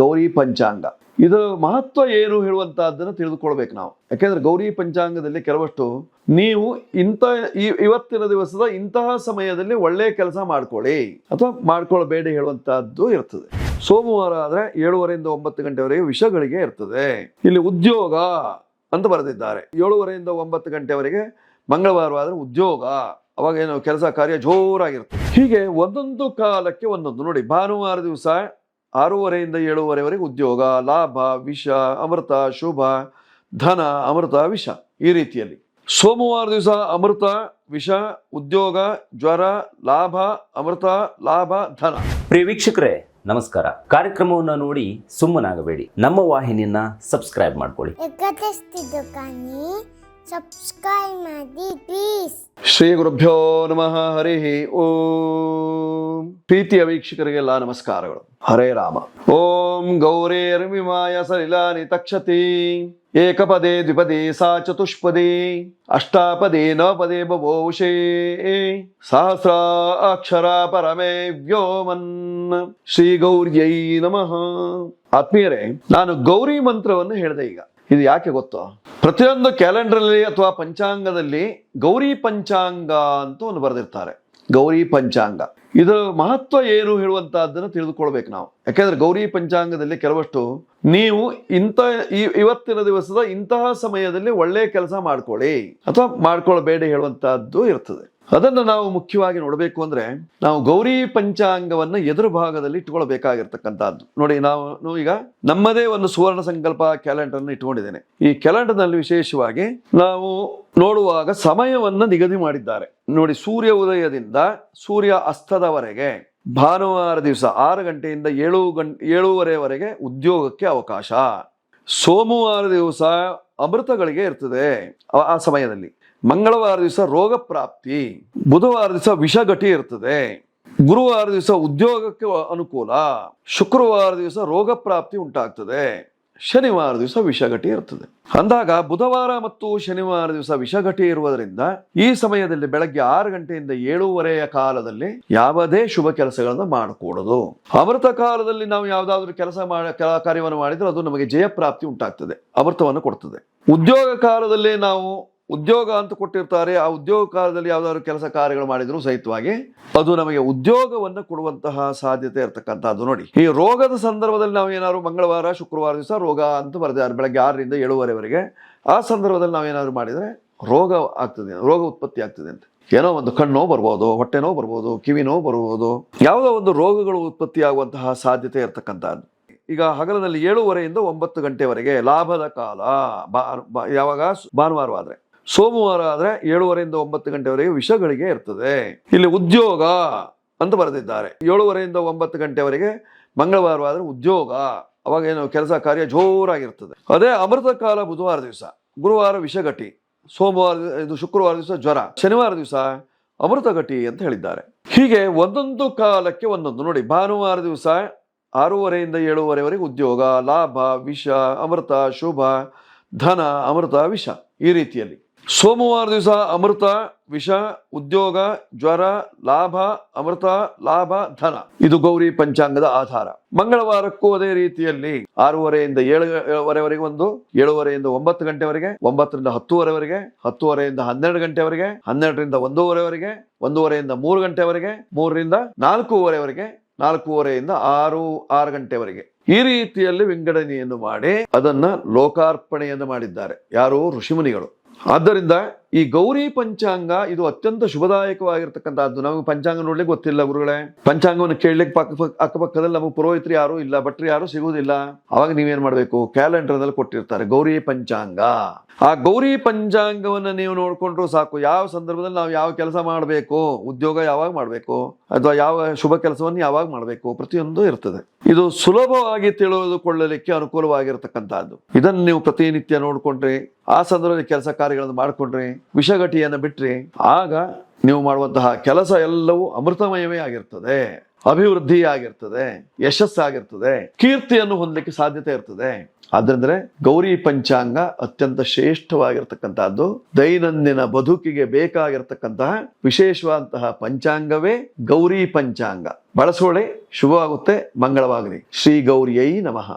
ಗೌರಿ ಪಂಚಾಂಗ. ಇದರ ಮಹತ್ವ ಏನು ಹೇಳುವಂತಹದ್ದನ್ನು ತಿಳಿದುಕೊಳ್ಬೇಕು ನಾವು. ಯಾಕೆಂದ್ರೆ ಗೌರಿ ಪಂಚಾಂಗದಲ್ಲಿ ಕೆಲವಷ್ಟು ನೀವು ಇಂಥ ಈ ಇವತ್ತಿನ ದಿವಸದ ಇಂತಹ ಸಮಯದಲ್ಲಿ ಒಳ್ಳೆಯ ಕೆಲಸ ಮಾಡ್ಕೊಳ್ಳಿ ಅಥವಾ ಮಾಡ್ಕೊಳ್ಬೇಡಿ ಹೇಳುವಂತಹದ್ದು ಇರ್ತದೆ. ಸೋಮವಾರ ಆದ್ರೆ ಏಳುವರೆಯಿಂದ ಒಂಬತ್ತು ಗಂಟೆವರೆಗೆ ವಿಷಗಳಿಗೆ ಇರ್ತದೆ. ಇಲ್ಲಿ ಉದ್ಯೋಗ ಅಂತ ಬರೆದಿದ್ದಾರೆ. ಏಳುವರೆಯಿಂದ ಒಂಬತ್ತು ಗಂಟೆವರೆಗೆ ಮಂಗಳವಾರ ಆದ್ರೆ ಉದ್ಯೋಗ. ಅವಾಗ ಏನು ಕೆಲಸ ಕಾರ್ಯ ಜೋರಾಗಿರುತ್ತೆ. ಹೀಗೆ ಒಂದೊಂದು ಕಾಲಕ್ಕೆ ಒಂದೊಂದು ನೋಡಿ ಭಾನುವಾರ ದಿವಸ ಆರೂವರೆಯಿಂದ ಏಳುವರೆವರೆಗೆ ಉದ್ಯೋಗ ಲಾಭ ವಿಷ ಅಮೃತ ಶುಭ ಧನ ಅಮೃತ ವಿಷ ಈ ರೀತಿಯಲ್ಲಿ. ಸೋಮವಾರ ದಿವಸ ಅಮೃತ ವಿಷ ಉದ್ಯೋಗ ಜ್ವರ ಲಾಭ ಅಮೃತ ಲಾಭ ಧನ. ಪ್ರಿಯ ವೀಕ್ಷಕರೇ ನಮಸ್ಕಾರ. ಕಾರ್ಯಕ್ರಮವನ್ನು ನೋಡಿ ಸುಮ್ಮನಾಗಬೇಡಿ. ನಮ್ಮ ವಾಹಿನಿಯನ್ನ ಸಬ್ಸ್ಕ್ರೈಬ್ ಮಾಡ್ಕೊಳ್ಳಿ. ಸಬ್ಸ್ಕ್ರೈಬ್ ಮಾಡಿ ಪ್ಲೀಸ್ ಶ್ರೀ ಗುರುಭ್ಯೋ ನಮಃ ಹರಿ ಓಂ. ಪ್ರೀತಿಯ ವೀಕ್ಷಕರಿಗೆಲ್ಲ ನಮಸ್ಕಾರಗಳು. ಹರೇ ರಾಮ. ಓಂ ಗೌರೇರ್ವಿಮಾಯ ಸಲಿಲಾನಿ ತಕ್ಷತಿ. ಏಕಪದೇ ದ್ವಿಪದೇ ಸಾ ಚತುಷ್ಪದೇ. ಅಷ್ಟಾಪದೇ ನವಪದೇ ಬಭೋಷೇ ಸಹಸ್ರ ಅಕ್ಷರ ಪರಮೇ ವ್ಯೋಮನ್. ಶ್ರೀ ಗೌರ್ಯೈ ನಮಃ. ಆತ್ಮೀಯರೇ, ನಾನು ಗೌರಿ ಮಂತ್ರವನ್ನು ಹೇಳಿದೆ ಈಗ. ಇದು ಯಾಕೆ ಗೊತ್ತು? ಪ್ರತಿಯೊಂದು ಕ್ಯಾಲೆಂಡರ್ ಅಲ್ಲಿ ಅಥವಾ ಪಂಚಾಂಗದಲ್ಲಿ ಗೌರಿ ಪಂಚಾಂಗ ಅಂತ ಒಂದು ಬರೆದಿರ್ತಾರೆ. ಗೌರಿ ಪಂಚಾಂಗ. ಇದರ ಮಹತ್ವ ಏನು ಹೇಳುವಂತಹದ್ದನ್ನು ತಿಳಿದುಕೊಳ್ಬೇಕು ನಾವು. ಯಾಕೆಂದ್ರೆ ಗೌರಿ ಪಂಚಾಂಗದಲ್ಲಿ ಕೆಲವಷ್ಟು ನೀವು ಇಂಥ ಇವತ್ತಿನ ದಿವಸದ ಇಂತಹ ಸಮಯದಲ್ಲಿ ಒಳ್ಳೆಯ ಕೆಲಸ ಮಾಡ್ಕೊಳ್ಳಿ. ಅಥವಾ ಮಾಡ್ಕೊಳ್ಬೇಡಿ ಹೇಳುವಂತಹದ್ದು ಇರ್ತದೆ. ಅದನ್ನು ನಾವು ಮುಖ್ಯವಾಗಿ ನೋಡಬೇಕು ಅಂದರೆ ನಾವು ಗೌರಿ ಪಂಚಾಂಗವನ್ನು ಎದುರು ಭಾಗದಲ್ಲಿ ಇಟ್ಕೊಳ್ಬೇಕಾಗಿರ್ತಕ್ಕಂಥದ್ದು ನೋಡಿ, ನಾವು ಈಗ ನಮ್ಮದೇ ಒಂದು ಸುವರ್ಣ ಸಂಕಲ್ಪ ಕ್ಯಾಲೆಂಡರ್ ಅನ್ನು ಇಟ್ಕೊಂಡಿದ್ದೇನೆ ಈ ಕ್ಯಾಲೆಂಡರ್ನಲ್ಲಿ ವಿಶೇಷವಾಗಿ ನಾವು ನೋಡುವಾಗ ಸಮಯವನ್ನು ನಿಗದಿ ಮಾಡಿದ್ದಾರೆ. ನೋಡಿ, ಸೂರ್ಯ ಉದಯದಿಂದ ಸೂರ್ಯ ಅಸ್ತದವರೆಗೆ ಭಾನುವಾರ ದಿವಸ ಆರು ಗಂಟೆಯಿಂದ ಏಳು ಗಂಟೆ ಏಳೂವರೆವರೆಗೆ ಉದ್ಯೋಗಕ್ಕೆ ಅವಕಾಶ. ಸೋಮವಾರ ದಿವಸ ಅಮೃತಗಳಿಗೆ ಇರ್ತದೆ ಆ ಸಮಯದಲ್ಲಿ. ಮಂಗಳವಾರ ದಿವಸ ರೋಗ ಪ್ರಾಪ್ತಿ, ಬುಧವಾರ ದಿವಸ ವಿಷಗಟಿ ಇರ್ತದೆ, ಗುರುವಾರ ದಿವಸ ಉದ್ಯೋಗಕ್ಕೆ ಅನುಕೂಲ, ಶುಕ್ರವಾರ ದಿವಸ ರೋಗ ಪ್ರಾಪ್ತಿ ಉಂಟಾಗ್ತದೆ, ಶನಿವಾರ ದಿವಸ ವಿಷಗಟಿ ಇರ್ತದೆ. ಅಂದಾಗ ಬುಧವಾರ ಮತ್ತು ಶನಿವಾರ ದಿವಸ ವಿಷಘಟಿ ಇರುವುದರಿಂದ ಈ ಸಮಯದಲ್ಲಿ ಬೆಳಗ್ಗೆ ಆರು ಗಂಟೆಯಿಂದ ಏಳೂವರೆಯ ಕಾಲದಲ್ಲಿ ಯಾವುದೇ ಶುಭ ಕೆಲಸಗಳನ್ನು ಮಾಡಕೂಡದು. ಅಮೃತ ಕಾಲದಲ್ಲಿ ನಾವು ಯಾವುದಾದ್ರೂ ಕೆಲಸ ಮಾಡ ಕಾರ್ಯವನ್ನು ಮಾಡಿದ್ರೆ ಅದು ನಮಗೆ ಜಯಪ್ರಾಪ್ತಿ ಉಂಟಾಗ್ತದೆ, ಅಮೃತವನ್ನು ಕೊಡ್ತದೆ. ಉದ್ಯೋಗ ಕಾಲದಲ್ಲಿ ನಾವು ಉದ್ಯೋಗ ಅಂತ ಕೊಟ್ಟಿರ್ತಾರೆ, ಆ ಉದ್ಯೋಗ ಕಾಲದಲ್ಲಿ ಯಾವುದಾದ್ರು ಕೆಲಸ ಕಾರ್ಯಗಳು ಮಾಡಿದ್ರು ಸಹಿತವಾಗಿ ಅದು ನಮಗೆ ಉದ್ಯೋಗವನ್ನು ಕೊಡುವಂತಹ ಸಾಧ್ಯತೆ ಇರತಕ್ಕಂಥದ್ದು ನೋಡಿ. ಈ ರೋಗದ ಸಂದರ್ಭದಲ್ಲಿ ನಾವು ಏನಾದ್ರು ಮಂಗಳವಾರ, ಶುಕ್ರವಾರ ದಿವಸ ರೋಗ ಅಂತ ಬರೆದಿದ್ದಾರೆ ಬೆಳಗ್ಗೆ ಆರರಿಂದ ಏಳುವರೆವರೆಗೆ. ಆ ಸಂದರ್ಭದಲ್ಲಿ ನಾವು ಏನಾದ್ರು ಮಾಡಿದ್ರೆ ರೋಗ ಆಗ್ತದೆ, ರೋಗ ಉತ್ಪತ್ತಿ ಆಗ್ತದೆ ಅಂತ. ಏನೋ ಒಂದು ಕಣ್ಣು ಬರ್ಬೋದು ಹೊಟ್ಟೆ ನೋವು ಬರ್ಬೋದು ಕಿವಿ ನೋವು ಬರ್ಬೋದು, ಯಾವುದೋ ಒಂದು ರೋಗಗಳು ಉತ್ಪತ್ತಿ ಆಗುವಂತಹ ಸಾಧ್ಯತೆ ಇರತಕ್ಕಂಥದ್ದು. ಈಗ ಹಗಲಿನಲ್ಲಿ ಏಳುವರೆಯಿಂದ ಒಂಬತ್ತು ಗಂಟೆವರೆಗೆ ಲಾಭದ ಕಾಲ ಬಾ- ಯಾವಾಗ? ಭಾನುವಾರವಾದ್ರೆ. ಸೋಮವಾರ ಆದರೆ ಏಳುವರೆಯಿಂದ ಒಂಬತ್ತು ಗಂಟೆವರೆಗೆ ವಿಷಗಳಿಗೆ ಇರ್ತದೆ. ಇಲ್ಲಿ ಉದ್ಯೋಗ ಅಂತ ಬರೆದಿದ್ದಾರೆ. ಏಳುವರೆಯಿಂದ ಒಂಬತ್ತು ಗಂಟೆವರೆಗೆ ಮಂಗಳವಾರ ಆದರೆ ಉದ್ಯೋಗ. ಅವಾಗ ಏನು ಕೆಲಸ ಕಾರ್ಯ ಜೋರಾಗಿರ್ತದೆ. ಅದೇ ಅಮೃತ ಕಾಲ ಬುಧವಾರ ದಿವಸ, ಗುರುವಾರ ವಿಷಗಟಿ ಸೋಮವಾರ ಇದು ಶುಕ್ರವಾರ ದಿವಸ ಜ್ವರ, ಶನಿವಾರ ದಿವಸ ಅಮೃತಗಟಿ ಅಂತ ಹೇಳಿದ್ದಾರೆ. ಹೀಗೆ ಒಂದೊಂದು ಕಾಲಕ್ಕೆ ಒಂದೊಂದು. ನೋಡಿ, ಭಾನುವಾರ ದಿವಸ ಆರೂವರೆಯಿಂದ ಏಳುವರೆವರೆಗೆ ಉದ್ಯೋಗ, ಲಾಭ, ವಿಷ, ಅಮೃತ, ಶುಭ, ಧನ, ಅಮೃತ, ವಿಷ ಈ ರೀತಿಯಲ್ಲಿ. ಸೋಮವಾರ ದಿವಸ ಅಮೃತ, ವಿಷ, ಉದ್ಯೋಗ, ಜ್ವರ, ಲಾಭ, ಅಮೃತ, ಲಾಭ, ಧನ. ಇದು ಗೌರಿ ಪಂಚಾಂಗದ ಆಧಾರ. ಮಂಗಳವಾರಕ್ಕೂ ಅದೇ ರೀತಿಯಲ್ಲಿ ಆರೂವರೆಯಿಂದ ಏಳುವರೆವರೆಗೆ ಒಂದು, ಏಳುವರೆಯಿಂದ ಒಂಬತ್ತು ಗಂಟೆವರೆಗೆ, ಒಂಬತ್ತರಿಂದ ಹತ್ತುವರೆವರೆಗೆ, ಹತ್ತುವರೆಯಿಂದ ಹನ್ನೆರಡು ಗಂಟೆವರೆಗೆ, ಹನ್ನೆರಡರಿಂದ ಒಂದೂವರೆವರೆಗೆ, ಒಂದೂವರೆಯಿಂದ ಮೂರು ಗಂಟೆವರೆಗೆ, ಮೂರರಿಂದ ನಾಲ್ಕೂವರೆವರೆಗೆ, ನಾಲ್ಕೂವರೆಯಿಂದ ಆರು ಆರು ಗಂಟೆವರೆಗೆ. ಈ ರೀತಿಯಲ್ಲಿ ವಿಂಗಡಣೆಯನ್ನು ಮಾಡಿ ಅದನ್ನ ಲೋಕಾರ್ಪಣೆಯನ್ನು ಮಾಡಿದ್ದಾರೆ. ಯಾರು? ಋಷಿಮುನಿಗಳು. ಆದ್ದರಿಂದ ಈ ಗೌರಿ ಪಂಚಾಂಗ ಇದು ಅತ್ಯಂತ ಶುಭದಾಯಕವಾಗಿರ್ತಕ್ಕಂಥದ್ದು. ನಮಗೆ ಪಂಚಾಂಗ ನೋಡ್ಲಿಕ್ಕೆ ಗೊತ್ತಿಲ್ಲ ಗುರುಗಳೇ. ಪಂಚಾಂಗವನ್ನು ಕೇಳಲಿಕ್ಕೆ ಪಕ್ಕ ಪಕ್ಕ- ಅಕ್ಕಪಕ್ಕದಲ್ಲಿ ನಮಗೆ ಪುರೋಹಿತರು ಯಾರು ಇಲ್ಲ, ಭಟ್ರು ಯಾರು ಸಿಗುವುದಿಲ್ಲ. ಅವಾಗ ನೀವೇನ್ ಮಾಡ್ಬೇಕು? ಕ್ಯಾಲೆಂಡರ್ನಲ್ಲಿ ಕೊಟ್ಟಿರ್ತಾರೆ, ಗೌರಿ ಪಂಚಾಂಗ. ಆ ಗೌರಿ ಪಂಚಾಂಗವನ್ನ ನೀವು ನೋಡ್ಕೊಂಡ್ರು ಸಾಕು. ಯಾವ ಸಂದರ್ಭದಲ್ಲಿ ನಾವು ಯಾವ ಕೆಲಸ ಮಾಡಬೇಕು? ಉದ್ಯೋಗ ಯಾವಾಗ ಮಾಡಬೇಕು? ಅಥವಾ ಯಾವ ಶುಭ ಕೆಲಸವನ್ನು ಯಾವಾಗ ಮಾಡಬೇಕು? ಪ್ರತಿಯೊಂದು ಇರ್ತದೆ. ಇದು ಸುಲಭವಾಗಿ ತಿಳಿದುಕೊಳ್ಳಲಿಕ್ಕೆ ಅನುಕೂಲವಾಗಿರತಕ್ಕಂಥದ್ದು. ಇದನ್ನು ನೀವು ಪ್ರತಿನಿತ್ಯ ನೋಡ್ಕೊಂಡ್ರಿ, ಆ ಸಂದರ್ಭದಲ್ಲಿ ಕೆಲಸ ಕಾರ್ಯಗಳನ್ನು ಮಾಡ್ಕೊಂಡ್ರಿ ವಿಷಗಟಿಯನ್ನು ಬಿಟ್ರಿ, ಆಗ ನೀವು ಮಾಡುವಂತಹ ಕೆಲಸ ಎಲ್ಲವೂ ಅಮೃತಮಯವೇ ಆಗಿರ್ತದೆ, ಅಭಿವೃದ್ಧಿ ಆಗಿರ್ತದೆ ಯಶಸ್ಸಾಗಿರ್ತದೆ ಕೀರ್ತಿಯನ್ನು ಹೊಂದಲಿಕ್ಕೆ ಸಾಧ್ಯತೆ ಇರ್ತದೆ. ಆದ್ರಂದ್ರೆ ಗೌರಿ ಪಂಚಾಂಗ ಅತ್ಯಂತ ಶ್ರೇಷ್ಠವಾಗಿರ್ತಕ್ಕಂತಹದ್ದು ದೈನಂದಿನ ಬದುಕಿಗೆ ಬೇಕಾಗಿರ್ತಕ್ಕಂತಹ ವಿಶೇಷವಾದಂತಹ ಪಂಚಾಂಗವೇ ಗೌರಿ ಪಂಚಾಂಗ. ಬಳಸೋಳೆ ಶುಭವಾಗುತ್ತೆ, ಮಂಗಳವಾಗಲಿ. ಶ್ರೀ ಗೌರಿಯೈ ನಮಃ.